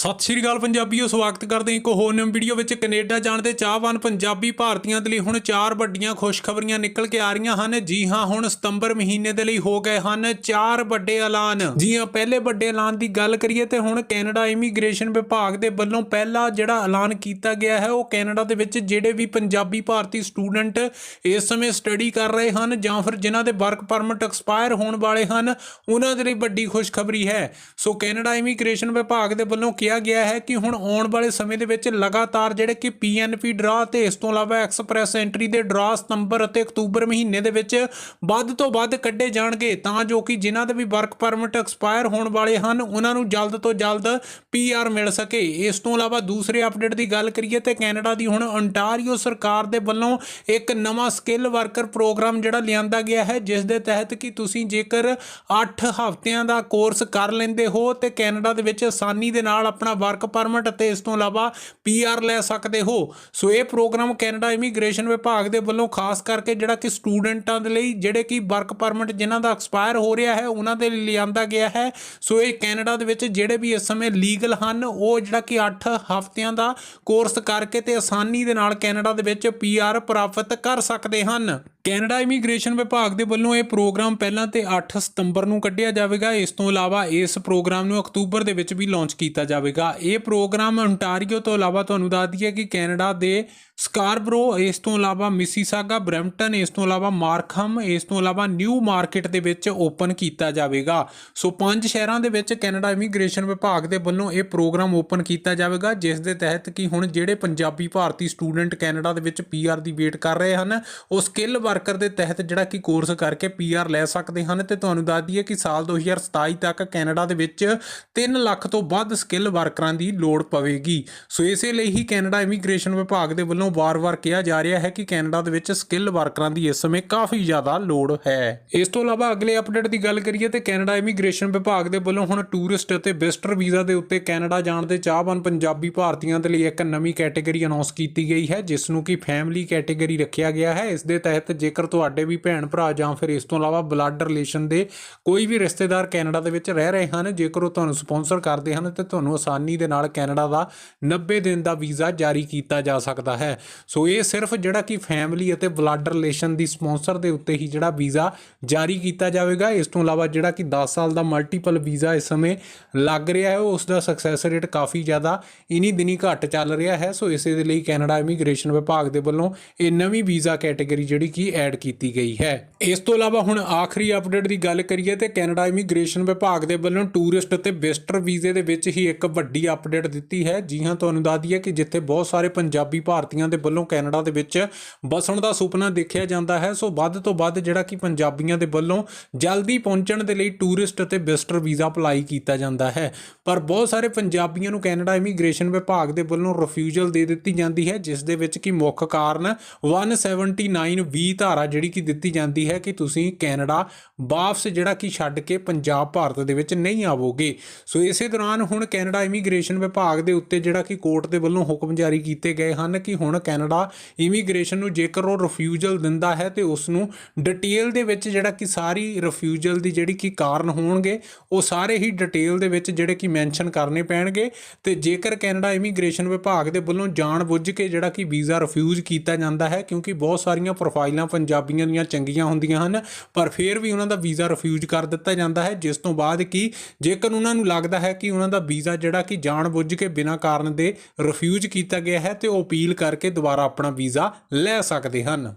ਸਤਿ ਸ਼੍ਰੀ ਅਕਾਲ ਪੰਜਾਬੀਓ, ਸਵਾਗਤ ਕਰਦੇ ਹਾਂ ਇੱਕ ਹੋਰ ਨਵੀਂ ਵੀਡੀਓ ਵਿੱਚ। ਕੈਨੇਡਾ ਜਾਣ ਦੇ ਚਾਹਵਾਨ ਪੰਜਾਬੀ ਭਾਰਤੀਆਂ ਦੇ ਲਈ ਹੁਣ ਚਾਰ ਵੱਡੀਆਂ ਖੁਸ਼ਖਬਰੀਆਂ ਨਿਕਲ ਕੇ ਆ ਰਹੀਆਂ ਹਨ। ਜੀ ਹਾਂ, ਹੁਣ ਸਤੰਬਰ ਮਹੀਨੇ ਦੇ ਲਈ ਹੋ ਗਏ ਹਨ ਚਾਰ ਵੱਡੇ ਐਲਾਨ। ਜੀ ਹਾਂ, ਪਹਿਲੇ ਵੱਡੇ ਐਲਾਨ ਦੀ ਗੱਲ ਕਰੀਏ ਤੇ ਹੁਣ ਕੈਨੇਡਾ ਇਮੀਗ੍ਰੇਸ਼ਨ ਵਿਭਾਗ ਦੇ ਵੱਲੋਂ ਪਹਿਲਾ ਜਿਹੜਾ ਐਲਾਨ ਕੀਤਾ ਗਿਆ ਹੈ, ਉਹ ਕੈਨੇਡਾ ਦੇ ਵਿੱਚ ਜਿਹੜੇ ਵੀ ਪੰਜਾਬੀ ਭਾਰਤੀ ਸਟੂਡੈਂਟ ਇਸ ਸਮੇਂ ਸਟੱਡੀ ਕਰ ਰਹੇ ਹਨ ਜਾਂ ਫਿਰ ਜਿਨ੍ਹਾਂ ਦੇ ਵਰਕ ਪਰਮਿਟ ਐਕਸਪਾਇਰ ਹੋਣ ਵਾਲੇ ਹਨ, ਉਹਨਾਂ ਦੇ ਲਈ ਵੱਡੀ ਖੁਸ਼ਖਬਰੀ ਹੈ। ਸੋ ਕੈਨੇਡਾ ਇਮੀਗ੍ਰੇਸ਼ਨ ਵਿਭਾਗ ਦੇ ਵੱਲੋਂ ਕਿਹਾ ਗਿਆ ਹੈ ਕਿ ਹੁਣ ਆਉਣ ਵਾਲੇ ਸਮੇਂ ਦੇ ਵਿੱਚ ਲਗਾਤਾਰ ਜਿਹੜੇ ਕਿ ਪੀਐਨਪੀ ਡਰਾ ਤੇ ਇਸ ਤੋਂ ਇਲਾਵਾ ਐਕਸਪ੍ਰੈਸ ਐਂਟਰੀ ਦੇ ਡਰਾ ਸਤੰਬਰ ਅਤੇ ਅਕਤੂਬਰ ਮਹੀਨੇ ਦੇ ਵਿੱਚ ਵੱਧ ਤੋਂ ਵੱਧ ਕੱਢੇ ਜਾਣਗੇ, ਤਾਂ ਜੋ ਕਿ ਜਿਨ੍ਹਾਂ ਦੇ ਵੀ ਵਰਕ ਪਰਮਿਟ ਐਕਸਪਾਇਰ ਹੋਣ ਵਾਲੇ ਹਨ, ਉਹਨਾਂ ਨੂੰ ਜਲਦ ਤੋਂ ਜਲਦ ਪੀਆਰ ਮਿਲ ਸਕੇ। ਇਸ ਤੋਂ ਇਲਾਵਾ ਦੂਸਰੇ ਅਪਡੇਟ ਦੀ ਗੱਲ ਕਰੀਏ ਤੇ ਕੈਨੇਡਾ ਦੀ ਹੁਣ ਅੰਟਾਰੀਓ ਸਰਕਾਰ ਦੇ ਵੱਲੋਂ ਇੱਕ ਨਵਾਂ ਸਕਿੱਲ ਵਰਕਰ ਪ੍ਰੋਗਰਾਮ ਜਿਹੜਾ ਲਿਆਂਦਾ ਗਿਆ ਹੈ, ਜਿਸ ਦੇ ਤਹਿਤ ਕਿ ਤੁਸੀਂ ਜੇਕਰ 8 ਹਫ਼ਤਿਆਂ ਦਾ ਕੋਰਸ ਕਰ ਲੈਂਦੇ ਹੋ ਤੇ ਕੈਨੇਡਾ ਦੇ ਵਿੱਚ ਆਸਾਨੀ ਦੇ ਨਾਲ ਆਪਣਾ ਵਰਕ ਪਰਮਿਟ ਅਤੇ ਇਸ ਤੋਂ ਇਲਾਵਾ ਪੀਆਰ ਲੈ ਸਕਦੇ ਹੋ। ਸੋ ਇਹ ਪ੍ਰੋਗਰਾਮ ਕੈਨੇਡਾ ਇਮੀਗ੍ਰੇਸ਼ਨ ਵਿਭਾਗ ਦੇ ਵੱਲੋਂ ਖਾਸ ਕਰਕੇ ਜਿਹੜਾ ਕਿ ਸਟੂਡੈਂਟਾਂ ਦੇ ਲਈ, ਜਿਹੜੇ ਕਿ ਵਰਕ ਪਰਮਿਟ ਜਿਨ੍ਹਾਂ ਦਾ ਐਕਸਪਾਇਰ ਹੋ ਰਿਹਾ ਹੈ, ਉਹਨਾਂ ਦੇ ਲਈ ਲਿਆਂਦਾ ਗਿਆ ਹੈ। ਸੋ ਇਹ ਕੈਨੇਡਾ ਦੇ ਵਿੱਚ ਜਿਹੜੇ ਵੀ ਇਸ ਸਮੇਂ ਲੀਗਲ ਹਨ, ਉਹ ਜਿਹੜਾ ਕਿ 8 ਹਫ਼ਤਿਆਂ ਦਾ ਕੋਰਸ ਕਰਕੇ ਤੇ ਆਸਾਨੀ ਦੇ ਨਾਲ ਕੈਨੇਡਾ ਦੇ ਵਿੱਚ ਪੀਆਰ ਪ੍ਰਾਪਤ ਕਰ ਸਕਦੇ ਹਨ। ਕੈਨੇਡਾ ਇਮੀਗ੍ਰੇਸ਼ਨ ਵਿਭਾਗ ਦੇ ਵੱਲੋਂ ਇਹ ਪ੍ਰੋਗਰਾਮ ਪਹਿਲਾਂ ਤੇ 8 ਸਤੰਬਰ ਨੂੰ ਕੱਢਿਆ ਜਾਵੇਗਾ। ਇਸ ਤੋਂ ਇਲਾਵਾ ਇਸ ਪ੍ਰੋਗਰਾਮ ਨੂੰ ਅਕਤੂਬਰ ਦੇ ਵਿੱਚ ਵੀ ਲਾਂਚ ਕੀਤਾ ਜਾਵੇਗਾ। ਇਹ ਪ੍ਰੋਗਰਾਮ ontario ਤੋਂ ਇਲਾਵਾ ਤੁਹਾਨੂੰ ਦੱਸ ਦਈਏ ਕਿ ਕੈਨੇਡਾ ਦੇ ਸਕਾਰਬਰੋ, ਇਸ ਤੋਂ ਇਲਾਵਾ ਮਿਸੀਸਾਗਾ, ਬਰੈਂਪਟਨ, ਇਸ ਤੋਂ ਇਲਾਵਾ ਮਾਰਕਹਮ ਇਸ ਤੋਂ ਇਲਾਵਾ ਨਿਊ ਮਾਰਕੀਟ ਦੇ ਵਿੱਚ ਓਪਨ ਕੀਤਾ ਜਾਵੇਗਾ। ਸੋ ਪੰਜ ਸ਼ਹਿਰਾਂ ਦੇ ਵਿੱਚ ਕੈਨੇਡਾ ਇਮੀਗ੍ਰੇਸ਼ਨ ਵਿਭਾਗ ਦੇ ਵੱਲੋਂ ਇਹ ਪ੍ਰੋਗਰਾਮ ਓਪਨ ਕੀਤਾ ਜਾਵੇਗਾ, ਜਿਸ ਦੇ ਤਹਿਤ ਕਿ ਹੁਣ ਜਿਹੜੇ ਪੰਜਾਬੀ ਭਾਰਤੀ ਸਟੂਡੈਂਟ ਕੈਨੇਡਾ ਦੇ ਵਿੱਚ ਪੀਆਰ ਦੀ ਵੇਟ ਕਰ ਰਹੇ ਹਨ, ਉਹ ਸਕਿੱਲ ਵਰਕ ਵਰਕਰ ਦੇ ਤਹਿਤ ਜਿਹੜਾ ਕਿ ਕੋਰਸ ਕਰਕੇ ਪੀਆਰ ਲੈ ਸਕਦੇ ਹਨ ਤੇ ਤੁਹਾਨੂੰ ਦੱਸ ਦਈਏ ਕਿ ਸਾਲ 2027 ਤੱਕ ਕੈਨੇਡਾ ਦੇ ਵਿੱਚ 3 ਲੱਖ ਤੋਂ ਵੱਧ ਸਕਿੱਲ ਵਰਕਰਾਂ ਦੀ ਲੋੜ ਪਵੇਗੀ। ਸੋ ਇਸੇ ਲਈ ਹੀ ਕੈਨੇਡਾ ਇਮੀਗ੍ਰੇਸ਼ਨ ਵਿਭਾਗ ਦੇ ਵੱਲੋਂ ਵਾਰ-ਵਾਰ ਕਿਹਾ ਜਾ ਰਿਹਾ ਹੈ ਕਿ ਕੈਨੇਡਾ ਦੇ ਵਿੱਚ ਸਕਿੱਲ ਵਰਕਰਾਂ ਦੀ ਇਸ ਸਮੇਂ ਕਾਫੀ ਜ਼ਿਆਦਾ ਲੋੜ ਹੈ। ਇਸ ਤੋਂ ਇਲਾਵਾ ਅਗਲੇ ਅਪਡੇਟ ਦੀ ਗੱਲ ਕਰੀਏ ਤੇ ਕੈਨੇਡਾ ਇਮੀਗ੍ਰੇਸ਼ਨ ਵਿਭਾਗ ਦੇ ਵੱਲੋਂ ਹੁਣ ਟੂਰਿਸਟ ਅਤੇ ਵਿਜ਼ਟਰ ਵੀਜ਼ਾ ਦੇ ਉੱਤੇ ਕੈਨੇਡਾ ਜਾਣ ਦੇ ਚਾਹਵਾਨ ਪੰਜਾਬੀ ਭਾਰਤੀਆਂ ਦੇ ਲਈ ਇੱਕ ਨਵੀਂ ਕੈਟਾਗਰੀ ਅਨਾਉਂਸ ਕੀਤੀ ਗਈ ਹੈ, ਜਿਸ ਨੂੰ ਕਿ ਫੈਮਿਲੀ ਕੈਟਾਗਰੀ ਰੱਖਿਆ ਗਿਆ ਹੈ। ਇਸ ਦੇ ਤਹਿਤ ਜੇਕਰ ਤੁਹਾਡੇ ਵੀ ਭੈਣ ਭਰਾ ਜਾਂ ਫਿਰ ਇਸ ਤੋਂ ਇਲਾਵਾ ਬਲੱਡ ਰਿਲੇਸ਼ਨ ਦੇ ਕੋਈ ਵੀ ਰਿਸ਼ਤੇਦਾਰ ਕੈਨੇਡਾ ਦੇ ਵਿੱਚ ਰਹਿ ਰਹੇ ਹਨ, ਜੇਕਰ ਉਹ ਤੁਹਾਨੂੰ ਸਪਾਂਸਰ ਕਰਦੇ ਹਨ ਤੇ ਤੁਹਾਨੂੰ ਆਸਾਨੀ ਦੇ ਨਾਲ ਕੈਨੇਡਾ ਦਾ 90 ਦਿਨ ਦਾ ਵੀਜ਼ਾ ਜਾਰੀ ਕੀਤਾ ਜਾ ਸਕਦਾ ਹੈ। ਸੋ ਇਹ ਸਿਰਫ ਜਿਹੜਾ ਕਿ ਫੈਮਿਲੀ ਅਤੇ ਬਲੱਡ ਰਿਲੇਸ਼ਨ ਦੀ ਸਪਾਂਸਰ ਦੇ ਉੱਤੇ ਹੀ ਜਿਹੜਾ ਵੀਜ਼ਾ ਜਾਰੀ ਕੀਤਾ ਜਾਵੇਗਾ। ਇਸ ਤੋਂ ਇਲਾਵਾ ਜਿਹੜਾ ਕਿ 10 ਸਾਲ ਦਾ ਮਲਟੀਪਲ ਵੀਜ਼ਾ ਇਸ ਸਮੇਂ ਲੱਗ ਰਿਹਾ ਹੈ ਉਸ ਦਾ ਸਕਸੈਸ ਰੇਟ ਕਾਫੀ ਜ਼ਿਆਦਾ ਇਨੀ ਦਿਨੀ ਘੱਟ ਚੱਲ ਰਿਹਾ ਹੈ। ਸੋ ਇਸੇ ਦੇ ਲਈ ਕੈਨੇਡਾ ਇਮੀਗ੍ਰੇਸ਼ਨ ਵਿਭਾਗ ਦੇ ਵੱਲੋਂ ਇਹ ਨਵੀਂ ਵੀਜ਼ਾ ਕੈਟਾਗਰੀ ਜਿਹੜੀ ਕਿ ਐਡ ਕੀਤੀ ਗਈ ਹੈ। ਇਸ ਤੋਂ ਇਲਾਵਾ ਹੁਣ ਆਖਰੀ ਅਪਡੇਟ ਦੀ ਗੱਲ ਕਰੀਏ ਤੇ ਕੈਨੇਡਾ ਇਮੀਗ੍ਰੇਸ਼ਨ ਵਿਭਾਗ ਦੇ ਵੱਲੋਂ ਟੂਰਿਸਟ ਅਤੇ ਵਿਜ਼ਟਰ ਵੀਜ਼ੇ ਦੇ ਵਿੱਚ ਹੀ ਇੱਕ ਵੱਡੀ ਅਪਡੇਟ ਦਿੱਤੀ ਹੈ। ਜੀ ਹਾਂ, ਤੁਹਾਨੂੰ ਦੱਸ ਦਈਏ ਕਿ ਜਿੱਥੇ ਬਹੁਤ ਸਾਰੇ ਪੰਜਾਬੀ ਭਾਰਤੀਆਂ ਦੇ ਵੱਲੋਂ ਕੈਨੇਡਾ ਦੇ ਵਿੱਚ ਵਸਣ ਦਾ ਸੁਪਨਾ ਦੇਖਿਆ ਜਾਂਦਾ ਹੈ, ਸੋ ਵੱਧ ਤੋਂ ਵੱਧ ਜਿਹੜਾ ਕਿ ਪੰਜਾਬੀਆਂ ਦੇ ਵੱਲੋਂ ਜਲਦੀ ਪਹੁੰਚਣ ਦੇ ਲਈ ਟੂਰਿਸਟ ਅਤੇ ਵਿਜ਼ਟਰ ਵੀਜ਼ਾ ਅਪਲਾਈ ਕੀਤਾ ਜਾਂਦਾ ਹੈ। ਪਰ ਬਹੁਤ ਸਾਰੇ ਪੰਜਾਬੀਆਂ ਨੂੰ ਕੈਨੇਡਾ ਇਮੀਗ੍ਰੇਸ਼ਨ ਵਿਭਾਗ ਦੇ ਵੱਲੋਂ ਰਿਫਿਊਜ਼ਲ ਦੇ ਦਿੱਤੀ ਜਾਂਦੀ ਹੈ, ਜਿਸ ਦੇ ਵਿੱਚ ਕਿ ਮੁੱਖ ਕਾਰਨ 179 ਵੀ ਧਾਰਾ ਜਿਹੜੀ ਕਿ ਦਿੱਤੀ ਜਾਂਦੀ ਹੈ ਕਿ ਤੁਸੀਂ ਕੈਨੇਡਾ ਵਾਪਸ ਜਿਹੜਾ ਕਿ ਛੱਡ ਕੇ ਪੰਜਾਬ, ਭਾਰਤ ਦੇ ਵਿੱਚ ਨਹੀਂ ਆਵੋਗੇ। ਸੋ ਇਸੇ ਦੌਰਾਨ ਹੁਣ ਕੈਨੇਡਾ ਇਮੀਗ੍ਰੇਸ਼ਨ ਵਿਭਾਗ ਦੇ ਉੱਤੇ ਜਿਹੜਾ ਕਿ ਕੋਰਟ ਦੇ ਵੱਲੋਂ ਹੁਕਮ ਜਾਰੀ ਕੀਤੇ ਗਏ ਹਨ ਕਿ ਹੁਣ ਕੈਨੇਡਾ ਇਮੀਗ੍ਰੇਸ਼ਨ ਨੂੰ ਜੇਕਰ ਉਹ ਰਿਫਿਊਜ਼ਲ ਦਿੰਦਾ ਹੈ ਤੇ ਉਸ ਨੂੰ ਡਿਟੇਲ ਦੇ ਵਿੱਚ ਜਿਹੜਾ ਕਿ ਸਾਰੀ ਰਿਫਿਊਜ਼ਲ ਦੀ ਜਿਹੜੀ ਕਿ ਕਾਰਨ ਹੋਣਗੇ, ਉਹ ਸਾਰੇ ਹੀ ਡਿਟੇਲ ਦੇ ਵਿੱਚ ਜਿਹੜੇ ਕਿ ਮੈਂਸ਼ਨ ਕਰਨੇ ਪੈਣਗੇ। ਤੇ ਜੇਕਰ ਕੈਨੇਡਾ ਇਮੀਗ੍ਰੇਸ਼ਨ ਵਿਭਾਗ ਦੇ ਵੱਲੋਂ ਜਾਣ ਬੁੱਝ ਕੇ ਜਿਹੜਾ ਕਿ ਵੀਜ਼ਾ ਰਿਫਿਊਜ਼ ਕੀਤਾ ਜਾਂਦਾ ਹੈ, ਕਿਉਂਕਿ ਬਹੁਤ ਸਾਰੀਆਂ ਪ੍ਰੋਫਾਈਲਾਂ ਪੰਜਾਬੀਆਂ ਦੀਆਂ ਚੰਗੀਆਂ ਹੁੰਦੀਆਂ ਹਨ, ਪਰ ਫਿਰ ਵੀ ਉਹਨਾਂ ਦਾ ਵੀਜ਼ਾ ਰਿਫਿਊਜ਼ ਕਰ ਦਿੱਤਾ ਜਾਂਦਾ ਹੈ। ਜਿਸ ਤੋਂ ਬਾਅਦ ਕਿ, ਜੇਕਰ ਉਹਨਾਂ ਨੂੰ ਲੱਗਦਾ ਹੈ ਕਿ ਉਹਨਾਂ ਦਾ ਵੀਜ਼ਾ ਜਿਹੜਾ ਕਿ ਜਾਣ ਬੁੱਝ ਕੇ ਬਿਨਾਂ ਕਾਰਨ ਦੇ ਰਿਫਿਊਜ਼ ਕੀਤਾ ਗਿਆ ਹੈ, ਤੇ ਉਹ ਅਪੀਲ ਕਰਕੇ ਦੁਬਾਰਾ ਆਪਣਾ ਵੀਜ਼ਾ ਲੈ ਸਕਦੇ ਹਨ।